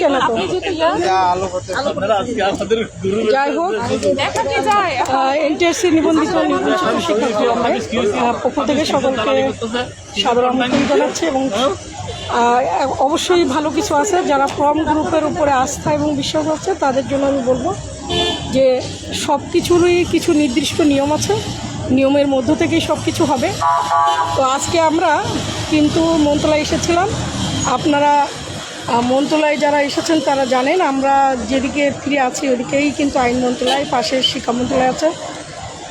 কেন তো? যাই হোক এনটিএসসি নিবন্ধিত নির্বাচিত পক্ষ থেকে সকলকে সাদর আমন্ত্রণ জানাচ্ছি এবং অবশ্যই ভালো কিছু আছে। যারা ফর্ম গ্রুপের উপরে আস্থা এবং বিশ্বাস আছে তাদের জন্য আমি বলব যে সব কিছুরই কিছু নির্দিষ্ট নিয়ম আছে। নিয়মের মধ্য থেকেই সব কিছু হবে। তো আজকে আমরা কিন্তু মন্ত্রণালয়ে এসেছিলাম। আপনারা মন্ত্রণালয়ে যারা এসেছেন, তারা জানেন, আমরা যেদিকে ফিরে আছি ওদিকেই কিন্তু আইন মন্ত্রণালয়, পাশে শিক্ষা মন্ত্রণালয় আছে।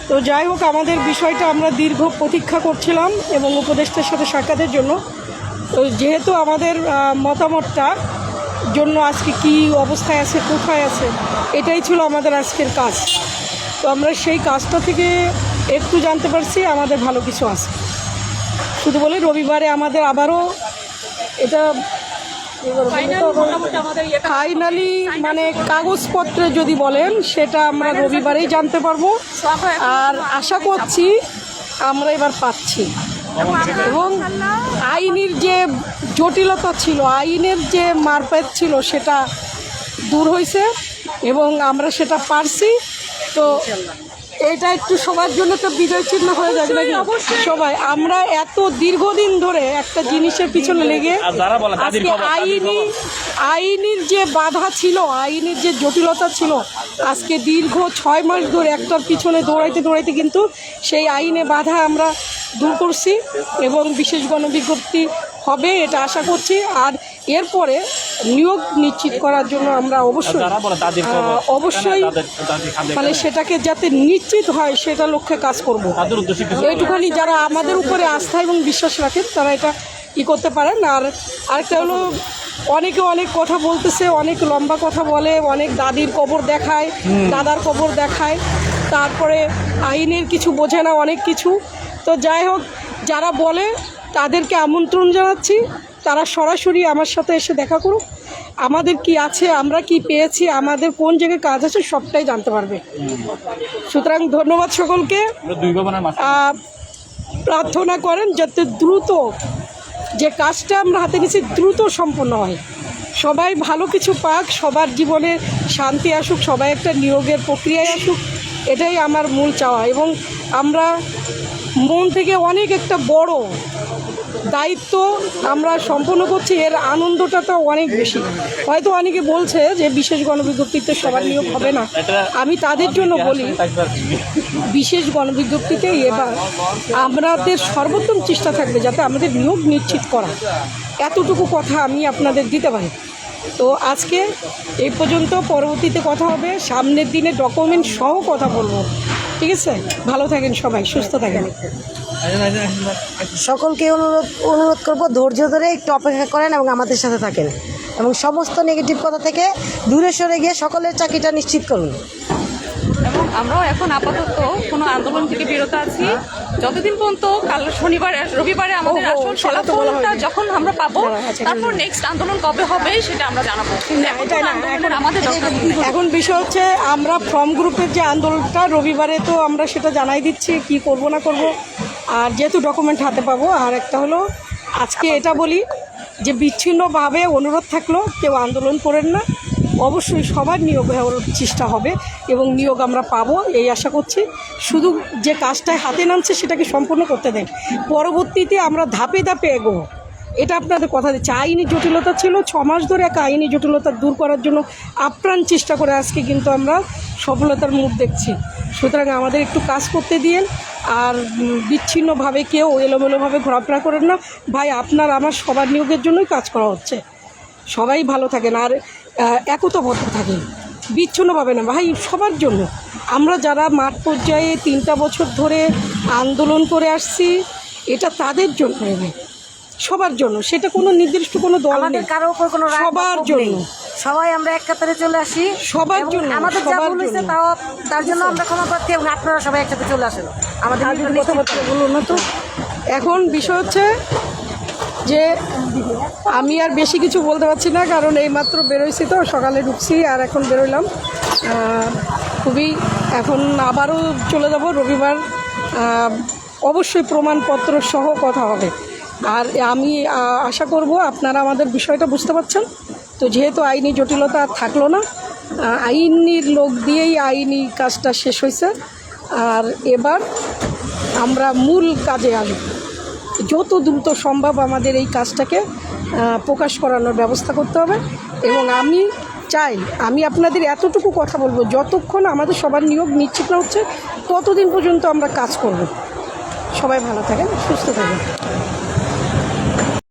তো যাই হোক, আমাদের বিষয়টা আমরা দীর্ঘ প্রতীক্ষা করছিলাম এবং উপদেষ্টার সাথে সাক্ষাতের জন্য। তো যেহেতু আমাদের মতামতটা জন্য আজকে কি অবস্থায় আছে, কোথায় আছে, এটাই ছিল আমাদের আজকের কাজ। তো আমরা সেই কাজটা থেকে একটু জানতে পারছি, আমাদের ভালো কিছু আছে। শুধু বলে রবিবারে আমাদের আবারও এটা ফাইনালি মানে কাগজপত্রে যদি বলেন সেটা আমরা রবিবারেই জানতে পারব। আর আশা করছি আমরা এবার পাচ্ছি। এবং আইনের যে জটিলতা ছিল আইনের যে মারপেট ছিল সেটা দূর হয়েছে এবং আমরা সেটা পারছি। তো এটা একটু সবার জন্য তো বিজয় চিহ্ন হয়ে যাবে নাকি? সবাই আমরা এত দীর্ঘদিন ধরে একটা জিনিসের পিছনে লেগে আজকে আইনি। আইনের যে বাধা ছিল আইনের যে জটিলতা ছিল আজকে দীর্ঘ ছয় মাস ধরে একটার পিছনে দৌড়াইতে দৌড়াইতে কিন্তু সেই আইনে বাধা আমরা দূর করছি এবং বিশেষ গণবিজ্ঞপ্তি হবে এটা আশা করছি। আর এরপরে নিয়োগ নিশ্চিত করার জন্য আমরা অবশ্যই অবশ্যই মানে সেটাকে যাতে নিশ্চিত হয় সেটা লক্ষ্যে কাজ করব। এইটুখানি যারা আমাদের উপরে আস্থা এবং বিশ্বাস রাখেন তারা এটা ই করতে পারেন। আর আরেকটা হলো অনেকে অনেক কথা বলতেছে অনেক লম্বা কথা বলে অনেক দাদির কবর দেখায় দাদার কবর দেখায় তারপরে আইনের কিছু বোঝে না অনেক কিছু। তো যাই হোক যারা বলে তাদেরকে আমন্ত্রণ জানাচ্ছি। তারা সরাসরি আমার সাথে এসে দেখা করুক। আমাদের কি আছে আমরা কি পেয়েছি আমাদের কোন জায়গায় কাজ আছে সবটাই জানতে পারবে। সুতরাং ধন্যবাদ সকলকে। প্রার্থনা করেন যাতে দ্রুত যে কাজটা আমরা হাতে নিচ্ছি দ্রুত সম্পন্ন হয়। সবাই ভালো কিছু পাক সবার জীবনে শান্তি আসুক সবাই একটা নিয়োগের প্রক্রিয়ায় আসুক এটাই আমার মূল চাওয়া। এবং আমরা মন থেকে অনেক একটা বড় দায়িত্ব আমরা সম্পন্ন করছি, এর আনন্দটা তো অনেক বেশি। হয়তো অনেকে বলছে যে বিশেষ গণবিজ্ঞপ্তিতে সবার নিয়োগ হবে না। আমি তাদের জন্য বলি, বিশেষ গণবিজ্ঞপ্তিতে এবার আমাদের সর্বোত্তম চেষ্টা থাকবে যাতে আমাদের নিয়োগ নিশ্চিত করা। এতটুকু কথা আমি আপনাদের দিতে পারি। তো আজকে এই পর্যন্ত, পরবর্তীতে কথা হবে। সামনের দিনে ডকুমেন্ট সহ কথা বলব। ঠিক আছে? ভালো থাকেন সবাই সুস্থ থাকেন। সকলকে অনুরোধ অনুরোধ করব ধৈর্য ধরে একটু অপেক্ষা করেন এবং আমাদের সাথে থাকেন। এবং সমস্ত নেগেটিভ কথা থেকে দূরে সরে গিয়ে সকলের চাকরিটা নিশ্চিত করুন। এবং আমরাও এখন আপাতত কোনো আন্দোলন থেকে বিরত আছি। যতদিন পর্যন্ত কাল শনিবার রবিবারে আমাদের আসল ফলাফলটা যখন আমরা পাবো তারপর নেক্সট আন্দোলন কবে হবে সেটা আমরা জানাব। এখন- আমাদের এখন বিষয় হচ্ছে আমরা ফর্ম গ্রুপের যে আন্দোলনটা রবিবারে তো আমরা সেটা জানাই দিচ্ছি কি করব না করব। আর যেহেতু ডকুমেন্ট হাতে পাবো আর একটা হলো আজকে এটা বলি যে বিচ্ছিন্নভাবে অনুরোধ থাকল কেউ আন্দোলন করেন না। অবশ্যই সবার নিয়োগ হওয়ার চেষ্টা হবে এবং নিয়োগ আমরা পাবো, এই আশা করছি। শুধু যে কাজটায় হাতে নামছে সেটাকে সম্পূর্ণ করতে দেন। পরবর্তীতে আমরা ধাপে ধাপে এগোবো। এটা আপনাদের কথা দিচ্ছে। আইনি জটিলতা ছিল, ছ মাস ধরে এক আইনি জটিলতা দূর করার জন্য আপ্রাণ চেষ্টা করে আজকে কিন্তু আমরা সফলতার মুখ দেখছি। সুতরাং আমাদের একটু কাজ করতে দিন আর বিচ্ছিন্নভাবে কেউ এলোমেলোভাবে ঘোরাফেরা করেন না। ভাই, আপনার, আমার সবার নিয়োগের জন্যই কাজ করা হচ্ছে। সবাই ভালো থাকেন। আর একতাবদ্ধ থাকেন বিচ্ছিন্নভাবে না ভাই সবার জন্য। আমরা যারা মাঠ পর্যায়ে তিনটা বছর ধরে আন্দোলন করে আসছি এটা তাদের জন্য ভাই সবার জন্য। সেটা কোনো নির্দিষ্ট কোনো দল আমাদের নেই। কারও উপর কোনো সবার জন্য। সবাই আমরা এক কাতারে চলে আসি। সবার জন্য, আমাদের যা ভুল হয়েছে তাও তার জন্য আমরা ক্ষমা প্রার্থী এবং আপনারা সবাই একসাথে চলে আসেন। আমাদের কথাবার্তা বলুন না তো। এখন বিষয় হচ্ছে যে আমি আর বেশি কিছু বলতে পারছি না, কারণ এইমাত্র বেরোইছি তো, সকালে ঢুকছি আর এখন বেরোইলাম। খুবই এখন আবারও চলে যাব, রবিবার অবশ্যই প্রমাণপত্র সহ কথা হবে। আর আমি আশা করব আপনারা আমাদের বিষয়টা বুঝতে পারছেন। তো যেহেতু আইনি জটিলতা থাকল না আইনির লোক দিয়েই আইনি কাজটা শেষ হয়েছে আর এবার আমরা মূল কাজে আসব। যত দ্রুত সম্ভব আমাদের এই কাজটাকে প্রকাশ করানোর ব্যবস্থা করতে হবে এবং আমি চাই, আমি আপনাদের এতটুকু কথা বলব, যতক্ষণ আমাদের সবার নিয়োগ নিশ্চিত না হচ্ছে, ততদিন পর্যন্ত আমরা কাজ করব। সবাই ভালো থাকেন, সুস্থ থাকেন।